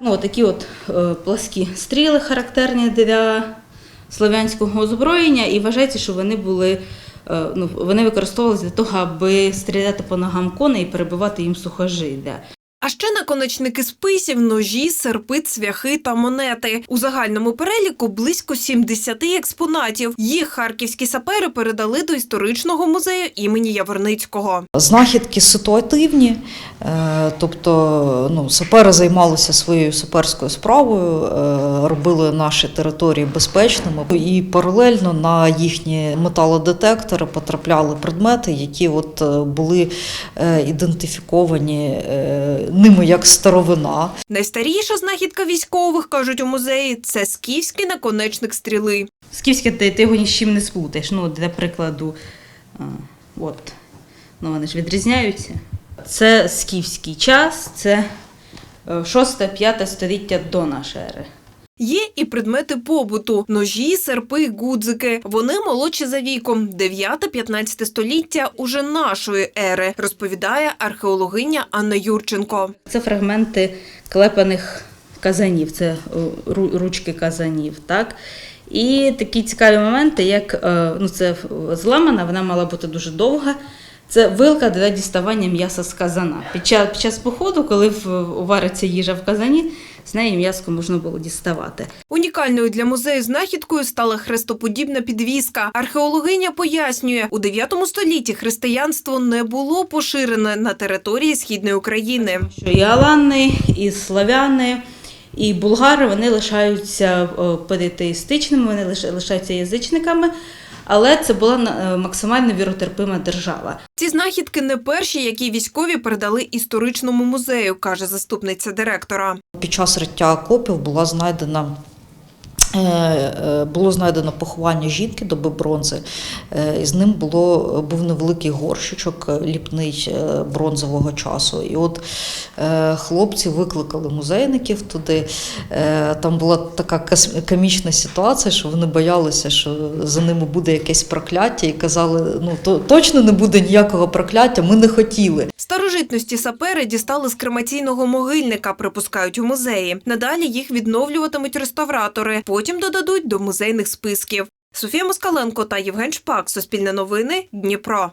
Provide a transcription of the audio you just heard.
Ну, такі от е, пласкі стріли характерні для слов'янського озброєння, і вважається, що вони були. е, Ну, вони використовувалися для того, аби стріляти по ногам коней і перебивати їм сухожилля. А ще наконечники списів, ножі, серпи, цвяхи та монети. У загальному переліку близько 70 експонатів. Їх харківські сапери передали до історичного музею імені Яворницького. Знахідки ситуативні, е, тобто ну, сапери займалися своєю саперською справою, е, робили наші території безпечними, і паралельно на їхні металодетектори потрапляли предмети, які от е, були ідентифіковані ними як старовина. Найстаріша знахідка військових, кажуть у музеї, це скіфський наконечник стріли. Скіфське ти, ти його ні з чим не сплутаєш. Ну, для прикладу, а, от, ну, вони ж відрізняються. Це скіфський час, це 6-5 століття до нашої ери. Є і предмети побуту: ножі, серпи, гудзики. Вони молодші за віком, 9-15 століття уже нашої ери, розповідає археологиня Анна Юрченко. Це фрагменти клепаних казанів, це ручки казанів. Так? І такі цікаві моменти, як е, ну, це зламана, вона мала бути дуже довга. Це вилка для діставання м'яса з казана. Під час, під час походу, коли вариться їжа в казані, з неї м'яско можна було діставати. Унікальною для музею знахідкою стала хрестоподібна підвіска. Археологиня пояснює, у 9 столітті християнство не було поширене на території східної України. що і алани, і славяни, і булгари вони лишаються е, політеїстичними, вони лиш- лишаються язичниками, але це була е, максимально віротерпима держава. Ці знахідки не перші, які військові передали історичному музею, каже заступниця директора. Під час риття окопів була знайдена. Е, е, Було знайдено поховання жінки доби бронзи, е, і з ним було, був невеликий горщичок ліпний бронзового часу. І от хлопці викликали музейників туди. Там була така комічна ситуація, що вони боялися, що за ними буде якесь прокляття, і казали: ну то точно не буде ніякого прокляття, ми не хотіли. Старожитності сапери дістали з кремаційного могильника, припускають у музеї. Надалі їх відновлюватимуть реставратори, потім додадуть до музейних списків. Софія Москаленко та Євген Шпак. Суспільне новини. Дніпро.